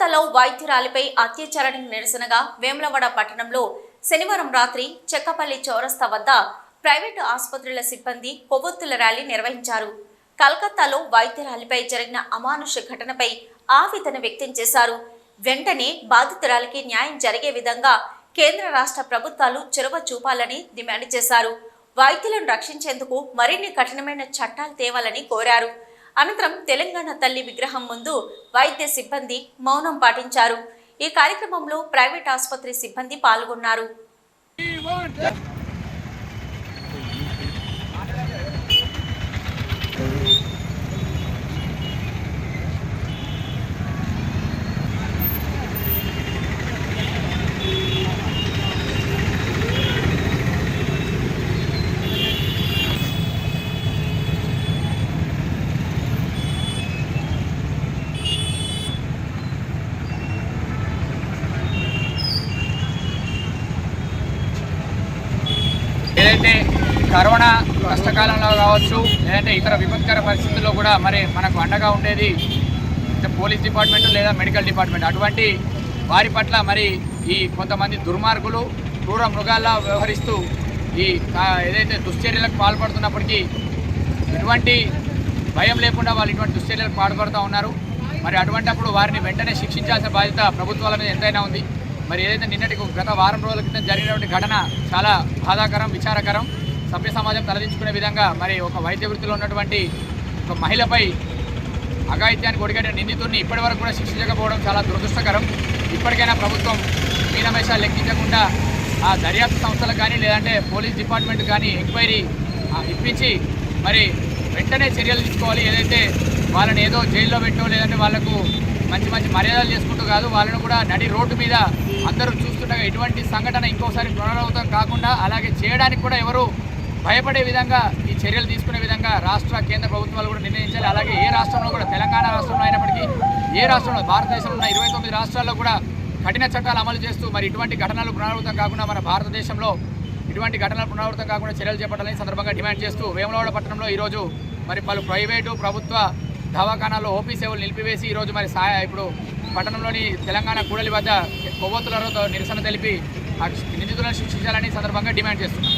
కోల్కతాలో వైద్యురాలిపై అత్యాచారానికి నిరసనగా వేములవాడ పట్టణంలో శనివారం రాత్రి చెక్కపల్లి చౌరస్తా వద్ద ప్రైవేటు ఆసుపత్రుల సిబ్బంది కొవ్వొత్తుల ర్యాలీ నిర్వహించారు. కలకత్తాలో వైద్యురాలిపై జరిగిన అమానుష ఘటనపై ఆవేదన వ్యక్తం చేశారు. వెంటనే బాధితురాలికి న్యాయం జరిగే విధంగా కేంద్ర రాష్ట్ర ప్రభుత్వాలు చొరవ చూపాలని డిమాండ్ చేశారు. వైద్యులను రక్షించేందుకు మరిన్ని కఠినమైన చట్టాలు తేవాలని కోరారు. అనంతరం తెలంగాణ తల్లి విగ్రహం ముందు వైద్య సిబ్బంది మౌనం పాటించారు. ఈ కార్యక్రమంలో ప్రైవేట్ ఆసుపత్రి సిబ్బంది పాల్గొన్నారు. ఏదైతే కరోనా కష్టకాలంలో కావచ్చు లేదంటే ఇతర విపత్కర పరిస్థితుల్లో కూడా మరి మనకు అండగా ఉండేది పోలీస్ డిపార్ట్మెంట్ లేదా మెడికల్ డిపార్ట్మెంట్. అటువంటి వారి పట్ల మరి ఈ కొంతమంది దుర్మార్గులు క్రూర మృగాల్లా వ్యవహరిస్తూ ఈ ఏదైతే దుశ్చర్యలకు పాల్పడుతున్నప్పటికీ ఎటువంటి భయం లేకుండా వాళ్ళు ఇటువంటి దుశ్చర్యలకు పాల్పడుతూ ఉన్నారు. మరి అటువంటప్పుడు వారిని వెంటనే శిక్షించాల్సిన బాధ్యత ప్రభుత్వాల మీద ఎంతైనా ఉంది. మరి ఏదైతే నిన్నటి గత వారం రోజుల క్రితం జరిగినటువంటి ఘటన చాలా బాధాకరం విచారకరం సభ్య సమాజం తలదించుకునే విధంగా మరి ఒక వైద్య వృత్తిలో ఉన్నటువంటి ఒక మహిళపై అఘాయిత్యానికి ఒడిగట్టిన నిందితుడిని ఇప్పటివరకు కూడా శిక్షించకపోవడం చాలా దురదృష్టకరం. ఇప్పటికైనా ప్రభుత్వం మీనమేషాలు లెక్కించకుండా ఆ దర్యాప్తు సంస్థలకు కానీ లేదంటే పోలీస్ డిపార్ట్మెంట్ కానీ ఎంక్వైరీ ఆ, ఇప్పించి మరి వెంటనే చర్యలు తీసుకోవాలి. ఏదైతే వాళ్ళని ఏదో జైల్లో పెట్టో లేదంటే వాళ్ళకు మంచి మంచి మర్యాదలు చేసుకుంటూ కాదు వాళ్ళను కూడా నడి రోడ్డు మీద అందరూ చూస్తుండగా ఎటువంటి సంఘటన ఇంకోసారి పునరావృతం కాకుండా అలాగే చేయడానికి కూడా ఎవరు భయపడే విధంగా ఈ చర్యలు తీసుకునే విధంగా రాష్ట్ర కేంద్ర ప్రభుత్వాలు కూడా నిర్ణయించాలి. అలాగే ఏ రాష్ట్రంలో కూడా తెలంగాణ రాష్ట్రంలో అయినప్పటికీ ఏ రాష్ట్రంలో భారతదేశంలో ఉన్న ఇరవై తొమ్మిది రాష్ట్రాల్లో కూడా కఠిన చట్టాలు అమలు చేస్తూ మరి ఇటువంటి ఘటనలు పునరావృతం కాకుండా మన భారతదేశంలో ఇటువంటి ఘటనలు పునరావృతం కాకుండా చర్యలు చేపట్టాలని సందర్భంగా డిమాండ్ చేస్తూ వేములవాడ పట్టణంలో ఈరోజు మరి పలు ప్రైవేటు ప్రభుత్వ దవాఖానాలో ఓపీ సేవలు నిలిపివేసి ఈరోజు మరి సాయ ఇప్పుడు పట్టణంలోని తెలంగాణ కూడలి వద్ద కొవ్వొత్తులతో నిరసన తెలిపి నిందితులను శిక్షించాలని సందర్భంగా డిమాండ్ చేస్తున్నాం